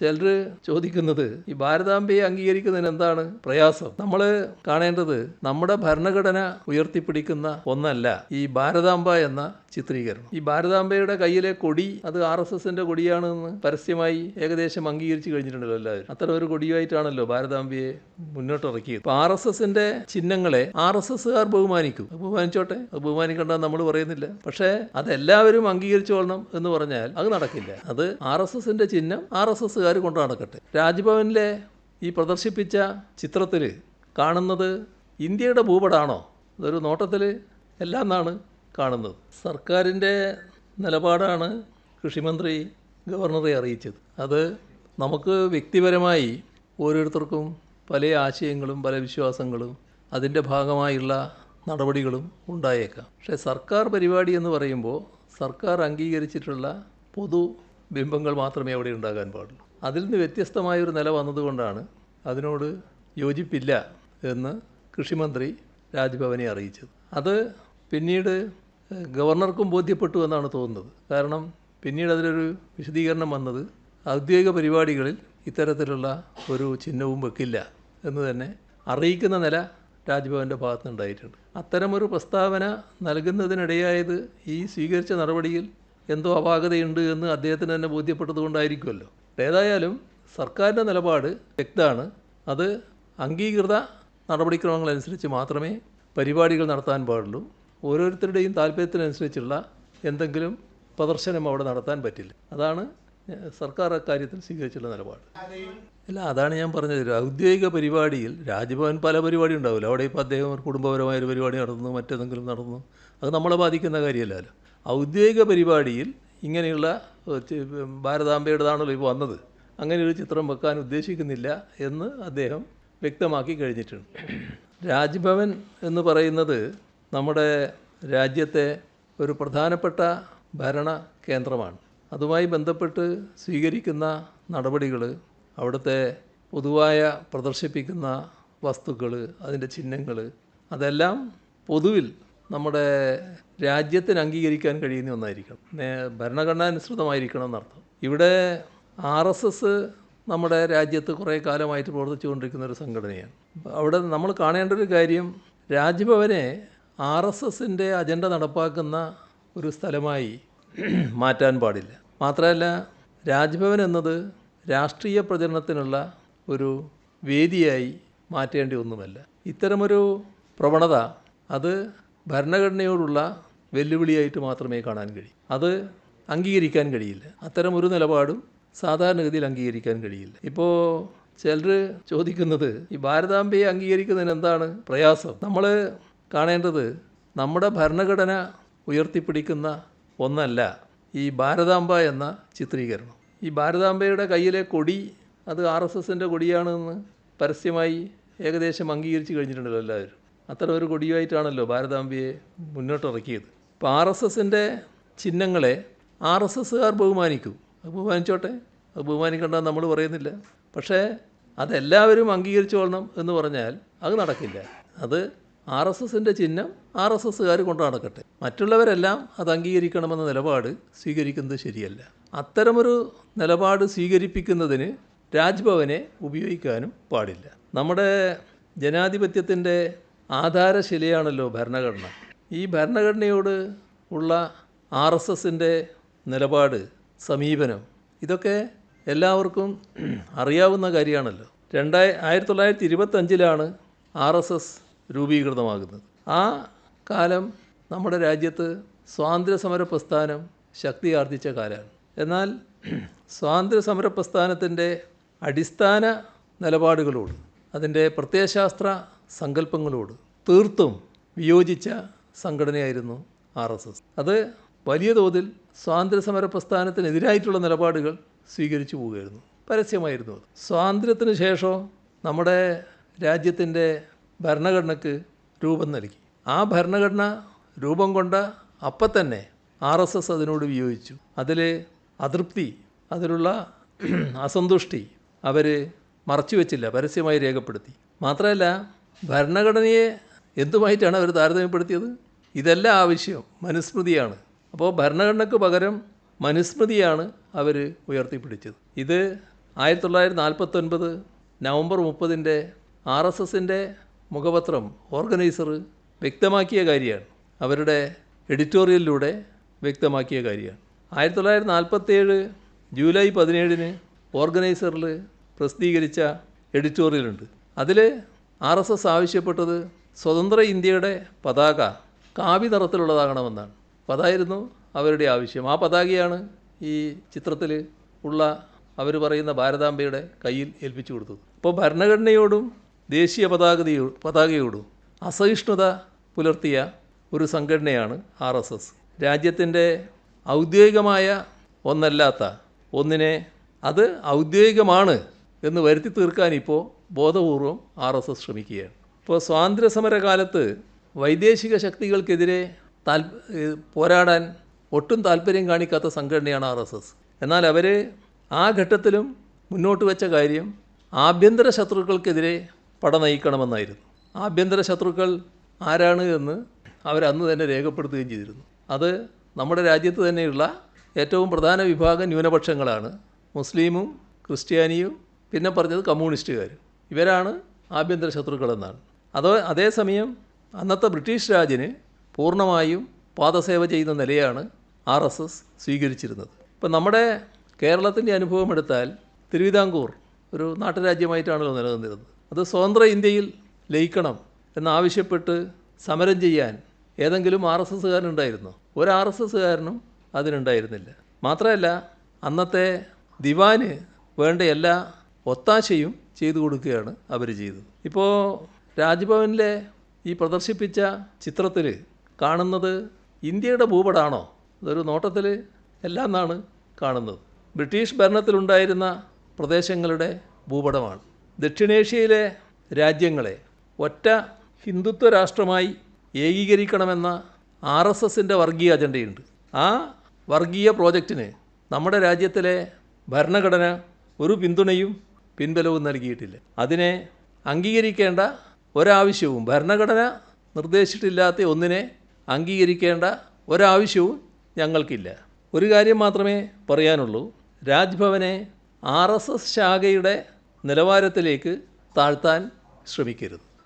ചിലർ ചോദിക്കുന്നത് ഈ ഭാരതാംബയെ അംഗീകരിക്കുന്നതിന് എന്താണ് പ്രയാസം? നമ്മൾ കാണേണ്ടത് നമ്മുടെ ഭരണഘടന ഉയർത്തിപ്പിടിക്കുന്ന ഒന്നല്ല ഈ ഭാരതാംബ എന്ന ചിത്രീകരണം. ഈ ഭാരതാംബയുടെ കയ്യിലെ കൊടി അത് ആർ എസ് എസിന്റെ കൊടിയാണെന്ന് പരസ്യമായി ഏകദേശം അംഗീകരിച്ചു കഴിഞ്ഞിട്ടുണ്ടല്ലോ എല്ലാവരും. അത്തരം ഒരു കൊടിയായിട്ടാണല്ലോ ഭാരതാംബയെ മുന്നോട്ടിറക്കിയത്. ഇപ്പൊ ആർ എസ് എസിന്റെ ചിഹ്നങ്ങളെ ആർ എസ് എസ്സുകാർ ബഹുമാനിക്കും. ബഹുമാനിച്ചോട്ടെ? അത് ബഹുമാനിക്കേണ്ട നമ്മൾ പറയുന്നില്ല. പക്ഷേ അതെല്ലാവരും അംഗീകരിച്ചോളണം എന്ന് പറഞ്ഞാൽ അത് നടക്കില്ല. അത് ആർ എസ് എസിന്റെ ചിഹ്നം ആർ എസ് എസ് എസ്സുകാർ കൊണ്ടു നടക്കട്ടെ. രാജ്ഭവനിലെ ഈ പ്രദർശിപ്പിച്ച ചിത്രത്തിൽ കാണുന്നത് ഇന്ത്യയുടെ ഭൂപടാണോ? അതൊരു നോട്ടത്തിൽ എല്ലാം എന്നാണ് കാണുന്നത്. സർക്കാരിന്റെ നിലപാടാണ് കൃഷിമന്ത്രി ഗവർണറെ അറിയിച്ചത്. അത് നമുക്ക് വ്യക്തിപരമായി ഓരോരുത്തർക്കും പല ആശയങ്ങളും പല വിശ്വാസങ്ങളും അതിന്റെ ഭാഗമായുള്ള നടപടികളും ഉണ്ടായേക്കാം. പക്ഷേ സർക്കാർ പരിപാടി എന്ന് പറയുമ്പോൾ സർക്കാർ അംഗീകരിച്ചിട്ടുള്ള പൊതു ബിംബങ്ങൾ മാത്രമേ അവിടെ ഉണ്ടാകാൻ പാടുള്ളൂ. അതിൽ നിന്ന് വ്യത്യസ്തമായൊരു നില വന്നതുകൊണ്ടാണ് അതിനോട് യോജിപ്പില്ല എന്ന് കൃഷിമന്ത്രി രാജ്ഭവനെ അറിയിച്ചത്. അത് പിന്നീട് ഗവർണർക്കും ബോധ്യപ്പെട്ടു എന്നാണ് തോന്നുന്നത്. കാരണം പിന്നീട് അതിലൊരു വിശദീകരണം വന്നത് ഔദ്യോഗിക പരിപാടികളിൽ ഇത്തരത്തിലുള്ള ഒരു ചിഹ്നവും വെക്കില്ല എന്ന് തന്നെ അറിയിക്കുന്ന നില രാജ്ഭവന്റെ ഭാഗത്തുനിന്നുണ്ടായിട്ടുണ്ട്. അത്തരമൊരു പ്രസ്താവന നൽകുന്നതിനിടയായത് ഈ സ്വീകരിച്ച നടപടിയിൽ എന്തോ അപാകതയുണ്ട് എന്ന് അദ്ദേഹത്തിന് തന്നെ ബോധ്യപ്പെട്ടതുകൊണ്ടായിരിക്കുമല്ലോ. ഏതായാലും സർക്കാരിന്റെ നിലപാട് വ്യക്തമാണ്. അത് അംഗീകൃത നടപടിക്രമങ്ങളനുസരിച്ച് മാത്രമേ പരിപാടികൾ നടത്താൻ പാടുള്ളൂ. ഓരോരുത്തരുടെയും താല്പര്യത്തിനനുസരിച്ചുള്ള എന്തെങ്കിലും പ്രദർശനം അവിടെ നടത്താൻ പറ്റില്ല. അതാണ് സർക്കാർ അക്കാര്യത്തിൽ സ്വീകരിച്ചുള്ള നിലപാട്. അല്ല അതാണ് ഞാൻ പറഞ്ഞത്. ഔദ്യോഗിക പരിപാടിയിൽ രാജ്ഭവൻ പല പരിപാടി ഉണ്ടാവില്ല. അവിടെ ഇപ്പോൾ അദ്ദേഹം കുടുംബപരമായ ഒരു പരിപാടി നടന്നു മറ്റേതെങ്കിലും നടന്നു അത് നമ്മളെ ബാധിക്കുന്ന കാര്യമല്ലല്ലോ. ഔദ്യോഗിക പരിപാടിയിൽ ഇങ്ങനെയുള്ള ഭാരതാംബയുടേതാണല്ലോ ഇപ്പോൾ വന്നത്. അങ്ങനെ ഒരു ചിത്രം വെക്കാൻ ഉദ്ദേശിക്കുന്നില്ല എന്ന് അദ്ദേഹം വ്യക്തമാക്കി കഴിഞ്ഞിട്ടുണ്ട്. രാജ്ഭവൻ എന്ന് പറയുന്നത് നമ്മുടെ രാജ്യത്തെ ഒരു പ്രധാനപ്പെട്ട ഭരണ കേന്ദ്രമാണ്. അതുമായി ബന്ധപ്പെട്ട് സ്വീകരിക്കുന്ന നടപടികൾ അവിടുത്തെ പൊതുവായ പ്രദർശിപ്പിക്കുന്ന വസ്തുക്കൾ അതിന്റെ ചിഹ്നങ്ങൾ അതെല്ലാം പൊതുവിൽ നമ്മുടെ രാജ്യത്തിന് അംഗീകരിക്കാൻ കഴിയുന്ന ഒന്നായിരിക്കണം. ഭരണഘടനാനുസൃതമായിരിക്കണം എന്നർത്ഥം. ഇവിടെ ആർ എസ് എസ് നമ്മുടെ രാജ്യത്ത് കുറേ കാലമായിട്ട് പ്രവർത്തിച്ചു കൊണ്ടിരിക്കുന്ന ഒരു സംഘടനയാണ്. അവിടെ നമ്മൾ കാണേണ്ട ഒരു കാര്യം രാജ്ഭവനെ ആർ എസ് എസിന്റെ അജണ്ട നടപ്പാക്കുന്ന ഒരു സ്ഥലമായി മാറ്റാൻ പാടില്ല. മാത്രമല്ല രാജ്ഭവൻ എന്നത് രാഷ്ട്രീയ പ്രചരണത്തിനുള്ള ഒരു വേദിയായി മാറ്റേണ്ടി ഒന്നുമല്ല. ഇത്തരമൊരു പ്രവണത അത് ഭരണഘടനയോടുള്ള വെല്ലുവിളിയായിട്ട് മാത്രമേ കാണാൻ കഴിയൂ. അത് അംഗീകരിക്കാൻ കഴിയില്ല. അത്തരമൊരു നിലപാടും സാധാരണഗതിയിൽ അംഗീകരിക്കാൻ കഴിയില്ല. ഇപ്പോൾ ചിലർ ചോദിക്കുന്നത് ഈ ഭാരതാംബയെ അംഗീകരിക്കുന്നതിന് എന്താണ് പ്രയാസം? നമ്മൾ കാണേണ്ടത് നമ്മുടെ ഭരണഘടന ഉയർത്തിപ്പിടിക്കുന്ന ഒന്നല്ല ഈ ഭാരതാംബ എന്ന ചിത്രീകരണം. ഈ ഭാരതാംബയുടെ കയ്യിലെ കൊടി അത് ആർ എസ് എസിന്റെ കൊടിയാണെന്ന് പരസ്യമായി ഏകദേശം അംഗീകരിച്ച് കഴിഞ്ഞിട്ടുണ്ടല്ലോ എല്ലാവരും. അത്തരം ഒരു കൊടിയായിട്ടാണല്ലോ ഭാരതാംബിയെ മുന്നോട്ടിറക്കിയത്. ഇപ്പോൾ ആർ എസ് എസിന്റെ ചിഹ്നങ്ങളെ ആർ എസ് എസ്സുകാർ ബഹുമാനിക്കും. അത് ബഹുമാനിച്ചോട്ടെ? അത് ബഹുമാനിക്കേണ്ട നമ്മൾ പറയുന്നില്ല. പക്ഷേ അതെല്ലാവരും അംഗീകരിച്ചോളണം എന്ന് പറഞ്ഞാൽ അത് നടക്കില്ല. അത് ആർ എസ് എസിന്റെ ചിഹ്നം ആർ എസ് എസ്സുകാർ കൊണ്ടു നടക്കട്ടെ. മറ്റുള്ളവരെല്ലാം അത് അംഗീകരിക്കണമെന്ന നിലപാട് സ്വീകരിക്കുന്നത് ശരിയല്ല. അത്തരമൊരു നിലപാട് സ്വീകരിപ്പിക്കുന്നതിന് രാജ്ഭവനെ ഉപയോഗിക്കാനും പാടില്ല. നമ്മുടെ ജനാധിപത്യത്തിന്റെ ആധാരശിലയാണല്ലോ ഭരണഘടന. ഈ ഭരണഘടനയോട് ഉള്ള ആർ എസ് എസിന്റെ നിലപാട് സമീപനം ഇതൊക്കെ എല്ലാവർക്കും അറിയാവുന്ന കാര്യമാണല്ലോ. രണ്ടായി ആയിരത്തി തൊള്ളായിരത്തി ഇരുപത്തഞ്ചിലാണ് ആർ എസ് എസ് രൂപീകൃതമാകുന്നത്. ആ കാലം നമ്മുടെ രാജ്യത്ത് സ്വാതന്ത്ര്യ സമര പ്രസ്ഥാനം ശക്തി ആർജിച്ച കാലമാണ്. എന്നാൽ സ്വാതന്ത്ര്യ സമര പ്രസ്ഥാനത്തിന്റെ അടിസ്ഥാന നിലപാടുകളോട് അതിന്റെ പ്രത്യയശാസ്ത്ര സങ്കല്പങ്ങളോട് തീർത്തും വിയോജിച്ച സംഘടനയായിരുന്നു ആർ എസ് എസ്. അത് വലിയ തോതിൽ സ്വാതന്ത്ര്യ സമര പ്രസ്ഥാനത്തിനെതിരായിട്ടുള്ള നിലപാടുകൾ സ്വീകരിച്ചു പോവുകയായിരുന്നു. പരസ്യമായിരുന്നു അത്. സ്വാതന്ത്ര്യത്തിന് ശേഷം നമ്മുടെ രാജ്യത്തിന്റെ ഭരണഘടനയ്ക്ക് രൂപം നൽകി. ആ ഭരണഘടന രൂപം കൊണ്ട അപ്പം തന്നെ ആർ എസ് എസ് അതിനോട് വിയോജിച്ചു. അതിൽ അതൃപ്തി അതിലുള്ള അസന്തുഷ്ടി അവർ മറച്ചു വെച്ചില്ല പരസ്യമായി രേഖപ്പെടുത്തി. മാത്രമല്ല ഭരണഘടനയെ എന്തുമായിട്ടാണ് അവർ താരതമ്യപ്പെടുത്തിയത്? ഇതല്ല ആവശ്യം മനുസ്മൃതിയാണ്. അപ്പോൾ ഭരണഘടനയ്ക്ക് പകരം മനുസ്മൃതിയാണ് അവർ ഉയർത്തിപ്പിടിച്ചത്. ഇത് ആയിരത്തി തൊള്ളായിരത്തി നാൽപ്പത്തൊൻപത് നവംബർ മുപ്പതിന്റെ ആർ എസ് എസിന്റെ മുഖപത്രം ഓർഗനൈസർ വ്യക്തമാക്കിയ കാര്യമാണ്. അവരുടെ എഡിറ്റോറിയലിലൂടെ വ്യക്തമാക്കിയ കാര്യമാണ്. ആയിരത്തി തൊള്ളായിരത്തി നാൽപ്പത്തേഴ് ജൂലൈ പതിനേഴിന് ഓർഗനൈസറിൽ പ്രസിദ്ധീകരിച്ച എഡിറ്റോറിയലുണ്ട്. അതിൽ ആർ എസ് എസ് ആവശ്യപ്പെട്ടത് സ്വതന്ത്ര ഇന്ത്യയുടെ പതാക കാവി നിറത്തിലുള്ളതാകണമെന്നാണ്. അതായിരുന്നു അവരുടെ ആവശ്യം. ആ പതാകയാണ് ഈ ചിത്രത്തിൽ ഉള്ള അവർ പറയുന്ന ഭാരതാംബയുടെ കയ്യിൽ ഏൽപ്പിച്ചു കൊടുത്തത്. അപ്പോൾ ഭരണഘടനയോടും ദേശീയ പതാകതയോ പതാകയോടും അസഹിഷ്ണുത പുലർത്തിയ ഒരു സംഘടനയാണ് ആർ എസ് എസ്. രാജ്യത്തിന്റെ ഔദ്യോഗികമായ ഒന്നല്ലാത്ത ഒന്നിനെ അത് ഔദ്യോഗികമാണ് എന്ന് വരുത്തി തീർക്കാൻ ഇപ്പോൾ ബോധപൂർവം ആർ എസ് എസ് ശ്രമിക്കുകയാണ്. ഇപ്പോൾ സ്വാതന്ത്ര്യ സമര കാലത്ത് വൈദേശിക ശക്തികൾക്കെതിരെ താൽ പോരാടാൻ ഒട്ടും താല്പര്യം കാണിക്കാത്ത സംഘടനയാണ് ആർ എസ് എസ്. എന്നാൽ അവർ ആ ഘട്ടത്തിലും മുന്നോട്ട് വെച്ച കാര്യം ആഭ്യന്തര ശത്രുക്കൾക്കെതിരെ പട നയിക്കണമെന്നായിരുന്നു. ആഭ്യന്തര ശത്രുക്കൾ ആരാണ് എന്ന് അവരന്ന് തന്നെ രേഖപ്പെടുത്തുകയും ചെയ്തിരുന്നു. അത് നമ്മുടെ രാജ്യത്ത് തന്നെയുള്ള ഏറ്റവും പ്രധാന വിഭാഗം ന്യൂനപക്ഷങ്ങളാണ്. മുസ്ലിമും ക്രിസ്ത്യാനിയും പിന്നെ പറഞ്ഞത് കമ്മ്യൂണിസ്റ്റുകാരും. ഇവരാണ് ആഭ്യന്തര ശത്രുക്കളെന്നാണ്. അതോ അതേസമയം അന്നത്തെ ബ്രിട്ടീഷ് രാജിന് പൂർണമായും പാദസേവ ചെയ്യുന്ന നിലയാണ് ആർ എസ് എസ് സ്വീകരിച്ചിരുന്നത്. ഇപ്പം നമ്മുടെ കേരളത്തിന്റെ അനുഭവം എടുത്താൽ തിരുവിതാംകൂർ ഒരു നാട്ടുരാജ്യമായിട്ടാണല്ലോ നിലനിന്നിരുന്നത്. അത് സ്വതന്ത്ര ഇന്ത്യയിൽ ലയിക്കണം എന്നാവശ്യപ്പെട്ട് സമരം ചെയ്യാൻ ഏതെങ്കിലും ആർ എസ് എസ്സുകാരനുണ്ടായിരുന്നോ ഒരു ആർ എസ് എസ്സുകാരനും അതിനുണ്ടായിരുന്നില്ല. മാത്രമല്ല അന്നത്തെ ദിവാന് വേണ്ട എല്ലാ ഒത്താശയും ചെയ്തു കൊടുക്കുകയാണ് അവർ ചെയ്തത്. ഇപ്പോൾ രാജ്ഭവനിലെ ഈ പ്രദർശിപ്പിച്ച ചിത്രത്തിൽ കാണുന്നത് ഇന്ത്യയുടെ ഭൂപടാണോ? അതൊരു നോട്ടത്തിൽ എല്ലാം എന്നാണ് കാണുന്നത്. ബ്രിട്ടീഷ് ഭരണത്തിലുണ്ടായിരുന്ന പ്രദേശങ്ങളുടെ ഭൂപടമാണ്. ദക്ഷിണേഷ്യയിലെ രാജ്യങ്ങളെ ഒറ്റ ഹിന്ദുത്വ രാഷ്ട്രമായി ഏകീകരിക്കണമെന്ന ആർ എസ് എസിന്റെ വർഗീയ അജണ്ടയുണ്ട്. ആ വർഗീയ പ്രോജക്റ്റിന് നമ്മുടെ രാജ്യത്തിലെ ഭരണഘടന ഒരു പിന്തുണയും പിൻബലവും നൽകിയിട്ടില്ല. അതിനെ അംഗീകരിക്കേണ്ട ഒരാവശ്യവും ഭരണഘടന നിർദ്ദേശിച്ചിട്ടില്ലാത്ത ഒന്നിനെ അംഗീകരിക്കേണ്ട ഒരാവശ്യവും ഞങ്ങൾക്കില്ല. ഒരു കാര്യം മാത്രമേ പറയാനുള്ളൂ. രാജ്ഭവനെ ആർ എസ് എസ് ശാഖയുടെ നിലവാരത്തിലേക്ക് താഴ്ത്താൻ ശ്രമിക്കരുത്.